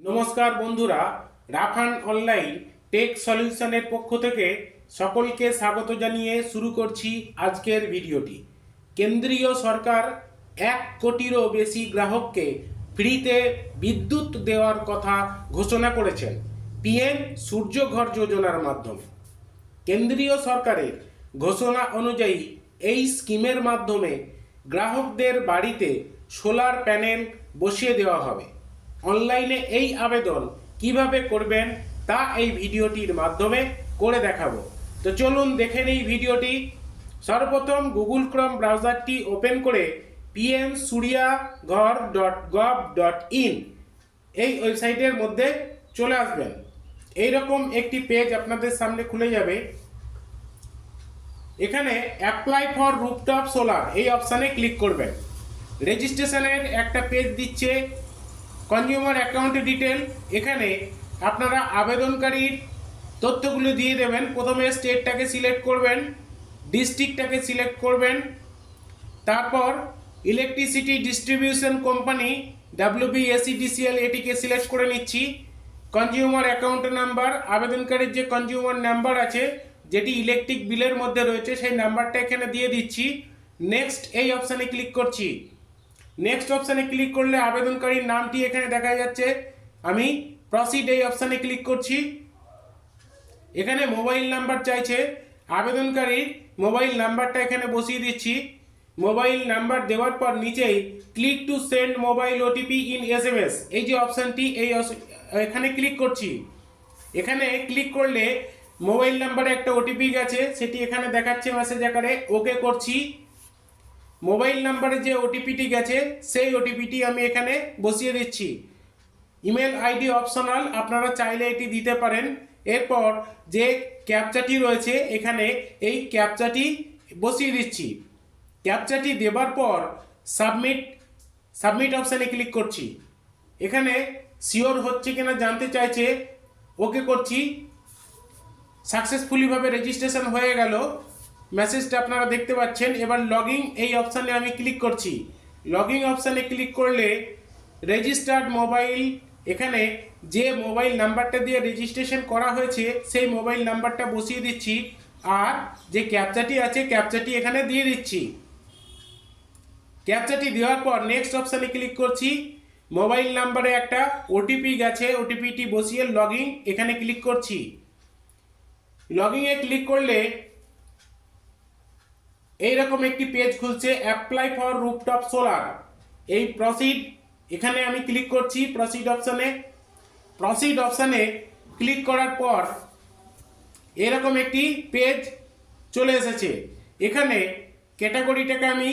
নমস্কার বন্ধুরা, Rafan online take সলিউশনের পক্ষ থেকে সকলকে স্বাগত জানিয়ে শুরু করছি আজকের ভিডিওটি। কেন্দ্রীয় সরকার এক কোটিরও বেশি গ্রাহককে ফ্রিতে বিদ্যুৎ দেওয়ার কথা ঘোষণা করেছেন পিএম সূর্যঘর যোজনার মাধ্যমে। কেন্দ্রীয় সরকারের ঘোষণা অনুযায়ী এই স্কিমের মাধ্যমে গ্রাহকদের বাড়িতে সোলার প্যানেল বসিয়ে দেওয়া হবে। অনলাইনে এই আবেদন কীভাবে করবেন তা এই ভিডিওটির মাধ্যমে করে দেখাবো। তো চলুন দেখে নিই ভিডিওটি। সর্বপ্রথম গুগল ক্রম ব্রাউজারটি ওপেন করে PM Surya Ghar dot gov dot in এই ওয়েবসাইটের মধ্যে চলে আসবেন। এইরকম একটি পেজ আপনাদের সামনে খুলে যাবে। এখানে অ্যাপ্লাই ফর রুপটপ সোলার এই অপশানে ক্লিক করবেন। রেজিস্ট্রেশনের একটা পেজ দিচ্ছে কনজিউমার অ্যাকাউন্ট ডিটেল এখানে আপনারা আবেদনকারীর তথ্যগুলো দিয়ে দেবেন। প্রথমে স্টেটটাকে সিলেক্ট করবেন ডিস্ট্রিক্টটাকে সিলেক্ট করবেন, তারপর ইলেকট্রিসিটি ডিস্ট্রিবিউশন কোম্পানি ডাব্লিউবিএসিডিসিএল এটিকে সিলেক্ট করে নিচ্ছি। কনজিউমার অ্যাকাউন্ট নাম্বার আবেদনকারীর যে কনজিউমার নাম্বার আছে, যেটি ইলেকট্রিক বিলের মধ্যে রয়েছে, সেই নাম্বারটা এখানে দিয়ে দিচ্ছি। নেক্সট এই অপশানে ক্লিক করছি। নেক্সট অপশানে ক্লিক করলে আবেদনকারীর নামটি এখানে দেখা যাচ্ছে। আমি প্রসিড এই অপশানে ক্লিক করছি। এখানে মোবাইল নাম্বার চাইছে। আবেদনকারীর মোবাইল নাম্বারটা এখানে বসিয়ে দিচ্ছি। মোবাইল নাম্বার দেওয়ার পর নিচেই click to send mobile OTP in S M S এই যে অপশানটি এই এখানে ক্লিক করছি। এখানে ক্লিক করলে মোবাইল নাম্বারে একটা ওটিপি গেছে। সেটি এখানে দেখাচ্ছে মেসেজ আকারে। ওকে করছি। মোবাইল নাম্বারে যে ওটিপিটি গেছে, সেই ওটিপিটি আমি এখানে বসিয়ে দিচ্ছি। ইমেল আইডি অপশনাল, আপনারা চাইলে এটি দিতে পারেন। এরপর যে ক্যাপচাটি রয়েছে, এখানে এই ক্যাপচাটি বসিয়ে দিচ্ছি। ক্যাপচাটি দেবার পর সাবমিট সাবমিট অপশানে ক্লিক করছি। এখানে শিওর হচ্ছে কিনা জানতে চাইছে, ওকে করছি। সাকসেসফুলিভাবে রেজিস্ট্রেশন হয়ে গেল। মেসেজটা আপনারা দেখতে পাচ্ছেন। এবার লগিং এই অপশানে আমি ক্লিক করছি। লগিং অপশানে ক্লিক করলে রেজিস্টার্ড মোবাইল, এখানে যে মোবাইল নাম্বারটা দিয়ে রেজিস্ট্রেশন করা হয়েছে, সেই মোবাইল নাম্বারটা বসিয়ে দিচ্ছি। আর যে ক্যাপচাটি আছে ক্যাপচাটি এখানে দিয়ে দিচ্ছি। ক্যাপচাটি দেওয়ার পর নেক্সট অপশানে ক্লিক করছি। মোবাইল নাম্বারে একটা ওটিপি গেছে, ওটিপিটি বসিয়ে লগিং এখানে ক্লিক করছি। লগিংয়ে ক্লিক করলে এইরকম একটি পেজ খুলছে অ্যাপ্লাই ফর রুফটপ সোলার এই প্রসিড এখানে আমি ক্লিক করছি প্রসিড অপশানে প্রসিড অপশানে ক্লিক করার পর এরকম একটি পেজ চলে এসেছে। এখানে ক্যাটাগরিটাকে আমি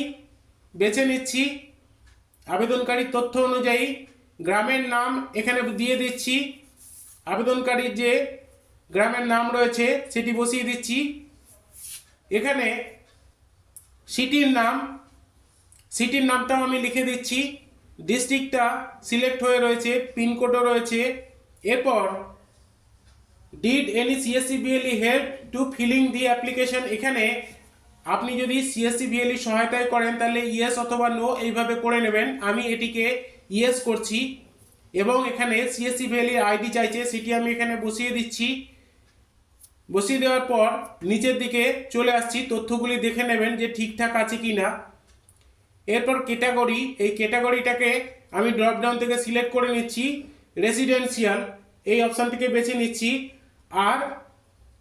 বেছে নিচ্ছি। আবেদনকারীর তথ্য অনুযায়ী গ্রামের নাম এখানে দিয়ে দিচ্ছি। আবেদনকারীর যে গ্রামের নাম রয়েছে, সেটি বসিয়ে দিচ্ছি। এখানে সিটির নাম সিটির নামটাও আমি লিখে দিচ্ছি। ডিস্ট্রিক্টটা সিলেক্ট হয়ে রয়েছে পিনকোডও রয়েছে। এরপর did any CSC BLE help to filling the application এখানে আপনি যদি সিএসসি বিএলই সহায়তায় করেন, তাহলে ইয়েস অথবা নো এইভাবে করে নেবেন। আমি এটিকে ইয়েস করছি এবং এখানে সিএসসি বিএলই আইডি চাইছে, সেটি আমি এখানে বসিয়ে দিচ্ছি। বসিয়ে দেওয়ার পর নিচের দিকে চলে আসছি। তথ্যগুলি দেখে নেবেন যে ঠিকঠাক আছে কি না এরপর ক্যাটাগরি, এই ক্যাটাগরিটাকে আমি ড্রপডাউন থেকে সিলেক্ট করে নিচ্ছি। রেসিডেন্সিয়াল এই অপশানটিকে বেছে নিচ্ছি। আর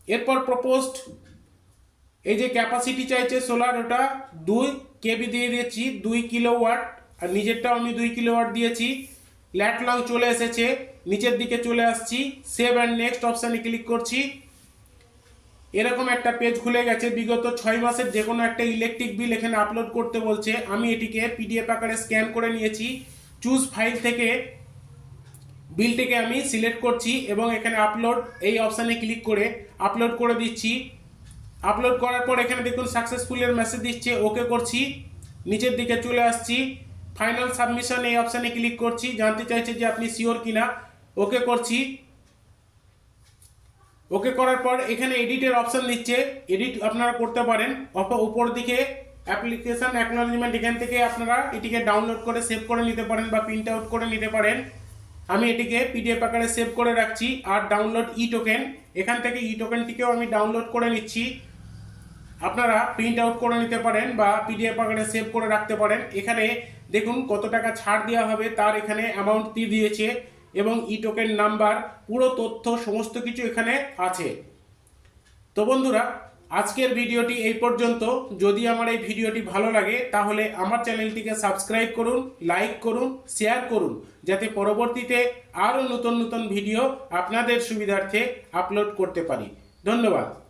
এরপর প্রপোজড এই যে ক্যাপাসিটি চাইছে সোলার ওটা দুই কেবি দিয়ে দিয়েছি, দুই কিলো ওয়াট আর নিজেরটাও আমি দুই কিলো ওয়াট দিয়েছি। ল্যাট লং চলে এসেছে, নিচের দিকে চলে আসছি। সেভ অ্যান্ড নেক্সট অপশানে ক্লিক করছি। এরকম একটা পেজ খুলে গেছে। বিগত ছয় মাসের যে কোনো একটা ইলেকট্রিক বিল এখানে আপলোড করতে বলছে। আমি এটিকে পিডিএফ আকারে স্ক্যান করে নিয়েছি। চুজ ফাইল থেকে বিলটিকে আমি সিলেক্ট করছি এবং এখানে আপলোড এই অপশানে ক্লিক করে আপলোড করে দিচ্ছি। আপলোড করার পর এখানে দেখুন সাকসেসফুলের মেসেজ দিচ্ছে। ওকে করছি। নিচের দিকে চলে আসছি। ফাইনাল সাবমিশন এই অপশানে ক্লিক করছি। জানতে চাইছে যে আপনি শিওর কিনা। ওকে করছি। ওকে করার পর এখানে এডিটের অপশন দিচ্ছে এডিট আপনারা করতে পারেন। উপর দিকে অ্যাপ্লিকেশন অ্যাকনোলজমেন্ট এখান থেকে আপনারা এটিকে ডাউনলোড করে সেভ করে নিতে পারেন বা প্রিন্ট আউট করে নিতে পারেন। আমি এটিকে পিডিএফ আকারে সেভ করে রাখছি আর ডাউনলোড ই টোকেন এখান থেকে ই টোকেনটিকেও আমি ডাউনলোড করে নিচ্ছি। আপনারা প্রিন্ট আউট করে নিতে পারেন বা পিডিএফ আকারে সেভ করে রাখতে পারেন। এখানে দেখুন কত টাকা ছাড় দেওয়া হবে। তার এখানে অ্যামাউন্ট দিয়ে দিয়েছে। এবং ই টোকেন নাম্বার পুরো তথ্য, সমস্ত কিছু এখানে আছে। তো বন্ধুরা, আজকের ভিডিওটি এই পর্যন্ত। যদি আমার এই ভিডিওটি ভালো লাগে, তাহলে আমার চ্যানেলটিকে সাবস্ক্রাইব করুন, লাইক করুন, শেয়ার করুন, যাতে পরবর্তীতে আরও নতুন নতুন ভিডিও আপনাদের সুবিধার্থে আপলোড করতে পারি। ধন্যবাদ।